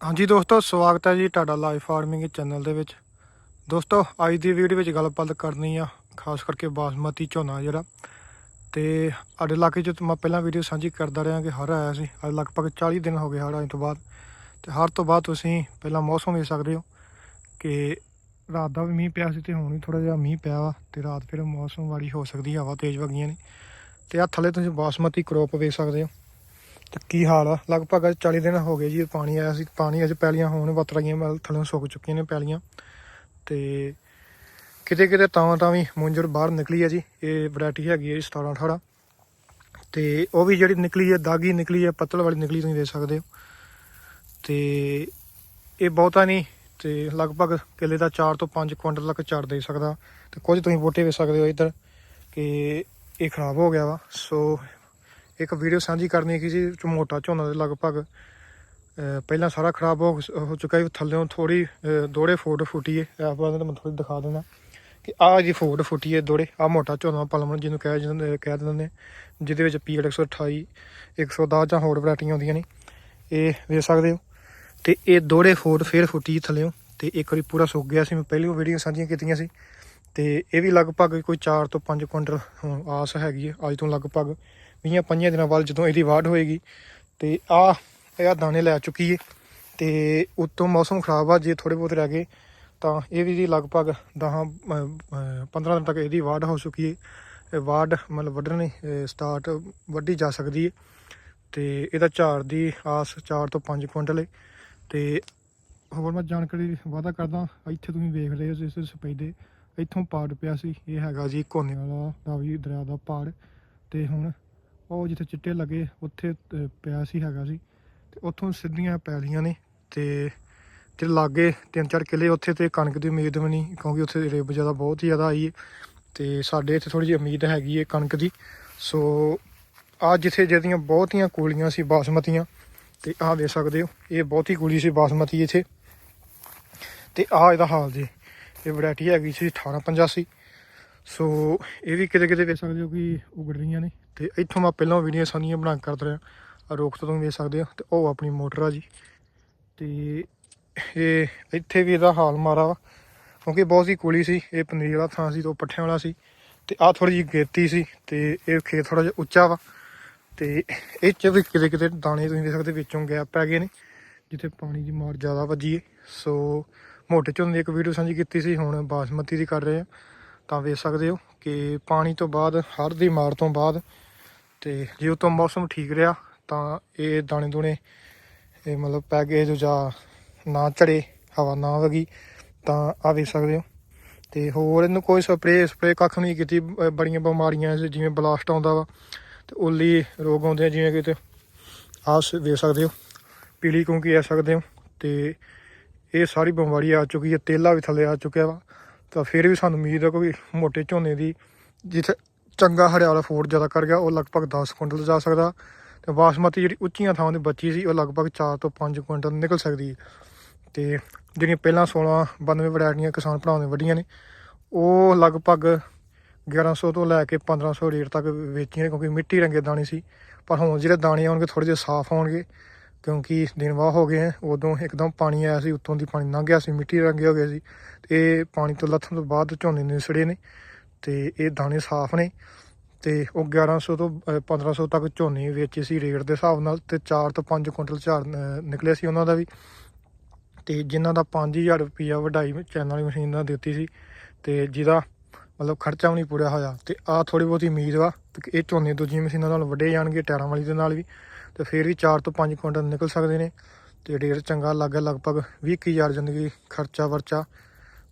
ਹਾਂਜੀ ਦੋਸਤੋ, ਸਵਾਗਤ ਹੈ ਜੀ ਤੁਹਾਡਾ ਲਾਈਫ ਫਾਰਮਿੰਗ ਚੈਨਲ ਦੇ ਵਿੱਚ। ਦੋਸਤੋ, ਅੱਜ ਦੀ ਵੀਡੀਓ ਵਿੱਚ ਗੱਲਬਾਤ ਕਰਨੀ ਆ, ਖਾਸ ਕਰਕੇ ਬਾਸਮਤੀ ਝੋਨਾ ਜਿਹੜਾ। ਤੇ ਸਾਡੇ ਇਲਾਕੇ 'ਚ ਮੈਂ ਪਹਿਲਾਂ ਵੀਡੀਓ ਸਾਂਝੀ ਕਰਦਾ ਰਿਹਾ ਕਿ ਹਰ ਆਇਆ ਸੀ। ਅੱਜ ਲਗਭਗ 40 ਦਿਨ ਹੋ ਗਏ ਹੜ੍ਹ ਆਉਣ ਤੋਂ ਬਾਅਦ। ਤੇ ਹਰ ਤੋਂ ਬਾਅਦ ਤੁਸੀਂ ਪਹਿਲਾਂ ਮੌਸਮ ਵੇਖ ਸਕਦੇ ਹੋ ਕਿ ਰਾਤ ਦਾ ਵੀ ਮੀਂਹ ਪਿਆ ਸੀ ਤੇ ਹੁਣ ਵੀ ਥੋੜਾ ਜਿਹਾ ਮੀਂਹ ਪਿਆ ਵਾ ਤੇ ਰਾਤ ਫਿਰ ਮੌਸਮ ਵਾਲੀ ਹੋ ਸਕਦੀ ਹਵਾ ਤੇਜ਼ ਵਗੀਆਂ ਨੇ। ਤੇ ਆ ਥੱਲੇ ਤੁਸੀਂ ਬਾਸਮਤੀ ਕਰੋਪ ਵੇਖ ਸਕਦੇ ਹੋ। ਤੇ ਕੀ ਹਾਲ ਆ? ਲਗਭਗ ਅੱਜ 40 ਦਿਨ ਹੋ ਗਏ ਜੀ, ਪਾਣੀ ਆਇਆ ਸੀ। ਪਾਣੀ ਅਜ ਪੈਲੀਆਂ ਹੋਣ ਵੱਤ ਰਹੀਆਂ ਮਤਲਬ ਥੱਲੇ ਸੁੱਕ ਚੁੱਕੀਆਂ ਨੇ ਪੈਲੀਆਂ। ਤੇ ਕਿਤੇ ਕਿਤੇ ਤਾਂ ਤਾਂ ਵੀ ਮੁੰਜਰ ਬਾਹਰ ਨਿਕਲੀ ਹੈ ਜੀ। ਇਹ ਵੈਰਾਈਟੀ ਹੈਗੀ ਹੈ ਜੀ 17 18 ਤੇ ਉਹ ਵੀ ਜਿਹੜੀ ਨਿਕਲੀ ਹੈ ਦਾਗੀ ਨਿਕਲੀ ਹੈ ਪੱਤਲ ਵਾਲੀ ਨਿਕਲੀ ਤੁਸੀਂ ਦੇ ਸਕਦੇ ਹੋ। ਤੇ ਇਹ ਬਹੁਤਾ ਨਹੀਂ, ਤੇ ਲਗਭਗ ਕਿੱਲੇ ਦਾ 4 ਤੋਂ 5 ਕੁਇੰਟਲ ਤੱਕ ਝਾੜ ਦੇ ਸਕਦਾ। ਤੇ ਕੁਝ ਤੁਸੀਂ ਬੂਟੇ ਵੇਖ ਸਕਦੇ ਹੋ ਇੱਧਰ ਕਿ ਇਹ ਖਰਾਬ ਹੋ ਗਿਆ ਵਾ। ਸੋ ਇੱਕ ਵੀਡੀਓ ਸਾਂਝੀ ਕਰਨੀ ਸੀ ਜੀ ਮੋਟਾ ਝੋਨਾ ਦੇ ਲਗਭਗ। ਪਹਿਲਾਂ ਸਾਰਾ ਖਰਾਬ ਹੋ ਚੁੱਕਾ ਹੈ ਥੱਲੇੋਂ ਥੋੜੀ ਦੋੜੇ ਫੋਟ ਫੁੱਟੀ ਹੈ ਆਪਾਂ ਤੁਹਾਨੂੰ ਥੋੜੀ ਦਿਖਾ ਦਿੰਦਾ ਕਿ ਆਹ ਜੀ ਫੋਟ ਫੁੱਟੀ ਹੈ ਦੋੜੇ ਆ ਮੋਟਾ ਝੋਨਾ ਪਲਮਣ ਜਿਹਨੂੰ ਕਹਿ ਜਾਂਦੇ ਕਹਿ ਦਿੰਦੇ ਨੇ, ਜਿਹਦੇ ਵਿੱਚ ਪੀਐਲ 128 110 ਜਾਂ ਹੋਰ ਵੈਰਾਈਟੀਆਂ ਆਉਂਦੀਆਂ ਨੇ। ਇਹ ਵੇਖ ਸਕਦੇ ਹੋ। ਤੇ ਇਹ ਦੋੜੇ ਫੋਟ ਫੇਰ ਫੁੱਟੀ ਥੱਲੇੋਂ ਤੇ ਇੱਕ ਵਾਰੀ ਪੂਰਾ ਸੁੱਕ ਗਿਆ ਸੀ। ਮੈਂ ਪਹਿਲੀ ਵੀਡੀਓ ਸਾਂਝੀਆਂ ਕੀਤੀਆਂ ਸੀ। ਤੇ ਇਹ ਵੀ ਲਗਭਗ ਕੋਈ 4 ਤੋਂ 5 ਕੁਇੰਟਲ ਆਸ ਹੈਗੀ ਹੈ, ਅੱਜ ਤੋਂ ਲਗਭਗ 20 ਪੰਜਾਂ ਦਿਨਾਂ ਬਾਅਦ ਜਦੋਂ ਇਹਦੀ ਵਾਢ ਹੋਏਗੀ ਤੇ ਆ, ਇਹ ਦਾਣੇ ਲੈ ਚੁੱਕੀ ਏ ਤੇ ਉਤੋਂ ਮੌਸਮ ਖਰਾਬ ਆ, ਜੇ ਥੋੜੇ ਬਹੁਤ ਰਹਿ ਗਏ ਤਾਂ ਇਹ ਵੀ ਜੀ ਲਗਭਗ 10 15 ਦਿਨ ਤੱਕ ਇਹਦੀ ਵਾਢ ਹੋ ਚੁੱਕੀ ਏ। ਇਹ ਵਾਢ ਮਤਲਬ ਵੱਢਣੀ ਸਟਾਰਟ ਵੱਢੀ ਜਾ ਸਕਦੀ ਏ। ਤੇ ਇਹਦਾ ਝਾੜ ਦੀ ਆਸ 4 ਤੋਂ 5 ਕੁਇੰਟਲ ਏ। ਤੇ ਹੋਰ ਮੈਂ ਜਾਣਕਾਰੀ ਵਾਅਦਾ ਕਰਦਾ, ਇੱਥੇ ਤੁਸੀਂ ਵੇਖ ਰਹੇ ਹੋ ਇਸ ਸਪੈਦੇ ਇੱਥੋਂ ਪਾੜ ਪਿਆ ਸੀ, ਇਹ ਹੈਗਾ ਜੀ ਕੋਨੇ ਵਾਲਾ ਵੀ ਦਰਿਆ ਦਾ ਪਾੜ। ਤੇ ਹੁਣ ਉਹ ਜਿੱਥੇ ਚਿੱਟੇ ਲੱਗੇ, ਉੱਥੇ ਪਿਆ ਸੀ ਹੈਗਾ ਸੀ। ਤੇ ਉੱਥੋਂ ਸਿੱਧੀਆਂ ਪੈਲੀਆਂ ਨੇ ਤੇ ਤੇ ਲਾਗੇ ਤਿੰਨ ਚਾਰ ਕਿੱਲੇ ਉੱਥੇ ਤੇ ਕਣਕ ਦੀ ਉਮੀਦ ਵੀ ਨਹੀਂ, ਕਿਉਂਕਿ ਉੱਥੇ ਰੇਬ ਜ਼ਿਆਦਾ ਬਹੁਤ ਹੀ ਜ਼ਿਆਦਾ ਆਈ ਹੈ। ਤੇ ਸਾਡੇ ਇੱਥੇ ਥੋੜੀ ਜਿਹੀ ਉਮੀਦ ਹੈਗੀ ਹੈ ਕਣਕ ਦੀ। ਸੋ ਆ ਜਿੱਥੇ ਜਿਹਦੀਆਂ ਬਹੁਤੀਆਂ ਕੂਲੀਆਂ ਸੀ ਬਾਸਮਤੀਆਂ, ਤੇ ਆਹ ਦੇਖ ਸਕਦੇ ਹੋ, ਇਹ ਬਹੁਤੀ ਕੂਲੀ ਸੀ ਬਾਸਮਤੀ ਇੱਥੇ। ਤੇ ਆਹ ਇਹਦਾ ਹਾਲ ਜੀ, ਇਹ ਵੈਰਾਈਟੀ ਹੈਗੀ ਸੀ 1885 ਸੋ। ਇਹ ਵੀ ਕਿਤੇ ਕਿਤੇ ਵੇਖ ਸਕਦੇ ਹੋ ਕਿ ਉਗੜ ਰਹੀਆਂ ਨੇ। ਤੇ ਇੱਥੋਂ ਮੈਂ ਪਹਿਲਾਂ ਵੀਡੀਓ ਸਾਨੀਆਂ ਬਣਾ ਕੇ ਕਰਦਾ ਰਿਹਾ। ਆ ਰੋਕ ਤੋਂ ਤੁਸੀਂ ਵੇਖ ਸਕਦੇ ਹੋ ਤੇ ਉਹ ਆਪਣੀ ਮੋਟਰ ਆ ਜੀ। ਤੇ ਇਹ ਇੱਥੇ ਵੀ ਇਹਦਾ ਹਾਲ ਮਾਰਾ ਵਾ, ਕਿਉਂਕਿ ਬਹੁਤ ਹੀ ਕੋਲੀ ਸੀ, ਇਹ ਪਨੀਰ ਵਾਲਾ ਥਾਂ ਸੀ ਤੇ ਉਹ ਪੱਠਿਆਂ ਵਾਲਾ ਸੀ। ਤੇ ਆ ਥੋੜੀ ਜਿਹੀ ਗੇਤੀ ਸੀ ਤੇ ਇਹ ਖੇਤ ਥੋੜਾ ਜਿਹਾ ਉੱਚਾ ਵਾ। ਤੇ ਇਹ ਚ ਵੀ ਕਿਤੇ ਕਿਤੇ ਦਾਣੇ ਤੁਸੀਂ ਦੇਖ ਸਕਦੇ ਵਿੱਚੋਂ ਗੈਪ ਪੈ ਗਏ ਨੇ, ਜਿੱਥੇ ਪਾਣੀ ਦੀ ਮਾਰ ਜ਼ਿਆਦਾ ਵੱਜੀ ਏ। ਸੋ ਮੋਟੇ ਝੋਨੇ ਦੀ ਇੱਕ ਵੀਡੀਓ ਸਾਂਝੀ ਕੀਤੀ ਸੀ, ਹੁਣ ਬਾਸਮਤੀ ਦੀ ਕਰ ਰਹੇ ਆ। ਤਾਂ ਵੇਖ ਸਕਦੇ ਹੋ ਕਿ ਪਾਣੀ ਤੋਂ ਬਾਅਦ, ਹੜ੍ਹ ਦੀ ਮਾਰ ਤੋਂ ਬਾਅਦ ਤੇ ਜੇ ਉਤੋਂ ਮੌਸਮ ਠੀਕ ਰਿਹਾ, ਤਾਂ ਇਹ ਦਾਣੇ ਦੂਣੇ, ਇਹ ਮਤਲਬ ਪੈ ਗਏ ਜੋ ਜਾਂ ਨਾ ਝੜੇ ਹਵਾ ਨਾ ਵਗੀ, ਤਾਂ ਆ ਵੇਖ ਸਕਦੇ ਹੋ। ਤੇ ਹੋਰ ਇਹਨੂੰ ਕੋਈ ਸਪਰੇਅ ਸਪਰੇਅ ਕੱਖ ਨਹੀਂ ਕੀਤੀ ਬੜੀਆਂ ਬਿਮਾਰੀਆਂ ਜਿਵੇਂ ਬਲਾਸਟ ਆਉਂਦਾ ਵਾ, ਤੇ ਓਲੀ ਰੋਗ ਆਉਂਦੇ ਆ, ਜਿਵੇਂ ਕਿਤੇ। ਆਸ ਵੇਖ ਸਕਦੇ ਹੋ, ਪੀਲੀ ਕਿਉਂਕਿ ਆ ਸਕਦੇ ਹੋ, ਤੇ ਇਹ ਸਾਰੀ ਬਿਮਾਰੀ ਆ ਚੁੱਕੀ ਹੈ ਤੇਲਾ ਵੀ ਥੱਲੇ ਆ ਚੁੱਕਿਆ ਵਾ, ਤਾਂ ਫਿਰ ਵੀ ਸਾਨੂੰ ਉਮੀਦ ਹੈ ਕੋਈ ਮੋਟੇ ਝੋਨੇ ਦੀ ਜਿੱਥੇ ਚੰਗਾ ਹਰਿਆਲਾ ਫੋਰਡ ਜ਼ਿਆਦਾ ਕਰ ਗਿਆ, ਉਹ ਲਗਭਗ 10 ਕੁਇੰਟਲ ਜਾ ਸਕਦਾ ਤੇ ਬਾਸਮਤੀ ਜਿਹੜੀ ਉੱਚੀਆਂ ਥਾਵਾਂ ਤੇ ਬੱਚੀ ਸੀ, ਉਹ ਲਗਭਗ 4 ਤੋਂ 5 ਕੁਇੰਟਲ ਨਿਕਲ ਸਕਦੀ ਹੈ। ਤੇ ਜਿਹੜੀਆਂ ਪਹਿਲਾਂ 16 92 ਵੈਰਾਈਟੀਆਂ ਕਿਸਾਨ ਭਰਾਵਾਂ ਨੇ ਵੱਡੀਆਂ ਨੇ, ਉਹ ਲਗਭਗ 1100 ਤੋਂ ਲੈ ਕੇ 1500 ਰੇਟ ਤੱਕ ਵੇਚੀਆਂ ਨੇ, ਕਿਉਂਕਿ ਮਿੱਟੀ ਰੰਗੇ ਦਾਣੇ ਸੀ। ਪਰ ਹੁਣ ਜਿਹੜੇ ਦਾਣੇ ਆਉਣਗੇ ਥੋੜੇ ਜਿਹੇ ਸਾਫ਼ ਹੋਣਗੇ ਕਿਉਂਕਿ ਦਿਨ ਵਾਹ ਹੋ ਗਏ ਹੈ, ਉਦੋਂ ਇੱਕਦਮ ਪਾਣੀ ਆਇਆ ਸੀ ਉੱਤੋਂ ਦੀ ਪਾਣੀ ਲੰਘ ਗਿਆ ਸੀ, ਮਿੱਟੀ ਰੰਗੇ ਹੋ ਗਏ ਸੀ। ਤੇ ਪਾਣੀ ਤੋਂ ਲੱਥਣ ਤੋਂ ਬਾਅਦ ਝੋਨੇ ਨਿਸੜੇ ਨੇ। ਤੇ ਇਹ ਦਾਣੇ ਸਾਫ਼ ਨੇ ਤੇ ਉਹ 1100 ਤੋਂ ਅਹ, 1500 ਤੱਕ ਝੋਨੇ ਵੇਚੇ ਸੀ ਰੇਟ ਦੇ ਹਿਸਾਬ ਨਾਲ ਤੇ 4 ਤੋਂ 5 ਕੁਇੰਟਲ ਝਾੜ ਅਹ, ਨਿਕਲਿਆ ਸੀ ਉਹਨਾਂ ਦਾ ਵੀ। ਤੇ ਜਿਨ੍ਹਾਂ ਦਾ 5000 ਰੁਪਿਆ ਵਢਾਈ ਚੈਨਲ ਵਾਲੀ ਮਸ਼ੀਨ ਦਾ ਦਿੱਤੀ ਸੀ ਤੇ ਜਿਹਦਾ ਮਤਲਬ ਖਰਚਾ ਵੀ ਨਹੀਂ ਪੂਰਾ ਹੋਇਆ। ਤੇ ਆ ਥੋੜੀ ਬਹੁਤੀ ਉਮੀਦ ਵਾ ਕਿ ਇਹ ਝੋਨੇ ਦੂਜੀਆਂ ਮਸ਼ੀਨਾਂ ਨਾਲ ਵੱਡੇ ਜਾਣਗੇ ਟਾਇਰਾਂ ਵਾਲੀ ਦੇ ਨਾਲ ਵੀ ਤੇ ਫਿਰ ਵੀ 4 ਤੋਂ 5 ਕੁਇੰਟਲ ਨਿਕਲ ਸਕਦੇ ਨੇ ਤੇ ਰੇਟ ਚੰਗਾ ਲੱਗਾ ਲਗਭਗ 20000 ਜ਼ਿੰਦਗੀ ਖਰਚਾ ਵਰਚਾ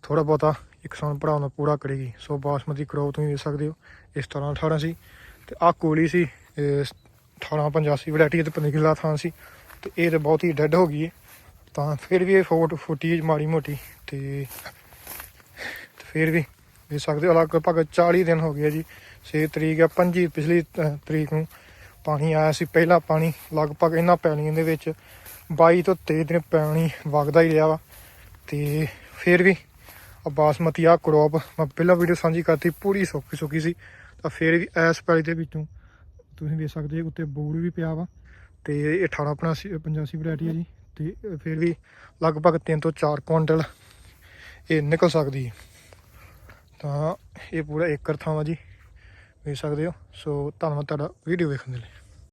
ਥੋੜਾ ਬਹੁਤਾ ਇੱਕ ਕਿਸਾਨ ਭਰਾ ਨੂੰ ਪੂਰਾ ਕਰੇਗੀ। ਸੋ ਬਾਸਮਤੀ ਕਰੋ ਤੁਸੀਂ ਵੇਖ ਸਕਦੇ ਹੋ। ਇਸ ਤਰ੍ਹਾਂ 18 ਸੀ ਤੇ ਆ ਕੋਲੀ ਸੀ 1885 ਵੈਰਾਈਟੀ ਤੇ ਪਨੀਲਾ ਥਾਂ ਸੀ ਤੇ ਇਹ ਤੇ ਬਹੁਤ ਹੀ ਡੈੱਡ ਹੋ ਗਈ ਹੈ ਤਾਂ ਫਿਰ ਵੀ ਇਹ ਫੋਟ ਫੁੱਟੀ ਮਾੜੀ ਮੋਟੀ ਤੇ ਫਿਰ ਵੀ ਵੇਖ ਸਕਦੇ ਹੋ ਲਗਭਗ 40 ਦਿਨ ਹੋ ਗਏ ਜੀ। 6 ਤਰੀਕ ਆ 25 ਪਿਛਲੀ ਅ, ਤਰੀਕ ਨੂੰ ਪਾਣੀ ਆਇਆ ਸੀ। ਪਹਿਲਾ ਪਾਣੀ ਲਗਭਗ ਇਹਨਾਂ ਪੈਲੀਆਂ ਦੇ ਵਿੱਚ 22 ਤੋਂ 23 ਦਿਨ ਪਾਣੀ ਵਗਦਾ ਹੀ ਰਿਹਾ ਵਾ ਤੇ ਫਿਰ ਵੀ ਆ ਬਾਸਮਤੀ ਆ ਕਰੋਪ ਮੈਂ ਪਹਿਲਾਂ ਵੀਡੀਓ ਸਾਂਝੀ ਕਰਤੀ, ਪੂਰੀ ਸੁੱਕੀ ਸੁੱਕੀ ਸੀ। ਤਾਂ ਫੇਰ ਵੀ ਐਸ ਪੈਲੀ ਦੇ ਵਿੱਚੋਂ ਤੁਸੀਂ ਵੇਖ ਸਕਦੇ ਹੋ ਉੱਤੇ ਬੂੜ ਵੀ ਪਿਆ ਵਾ। ਤੇ 18 85 ਵੈਰਾਈਟੀ ਹੈ ਜੀ। ਤੇ ਫੇਰ ਵੀ ਲਗਭਗ 3 ਤੋਂ 4 ਕੁਇੰਟਲ ਇਹ ਨਿਕਲ ਸਕਦੀ ਹੈ। ਤਾਂ ਇਹ ਪੂਰਾ ਏਕੜ ਥਾਂ ਵਾ ਜੀ। ਵੇਖ ਸਕਦੇ ਹੋ। ਸੋ ਧੰਨਵਾਦ ਤੁਹਾਡਾ ਵੀਡੀਓ ਵੇਖਣ ਦੇ ਲਈ।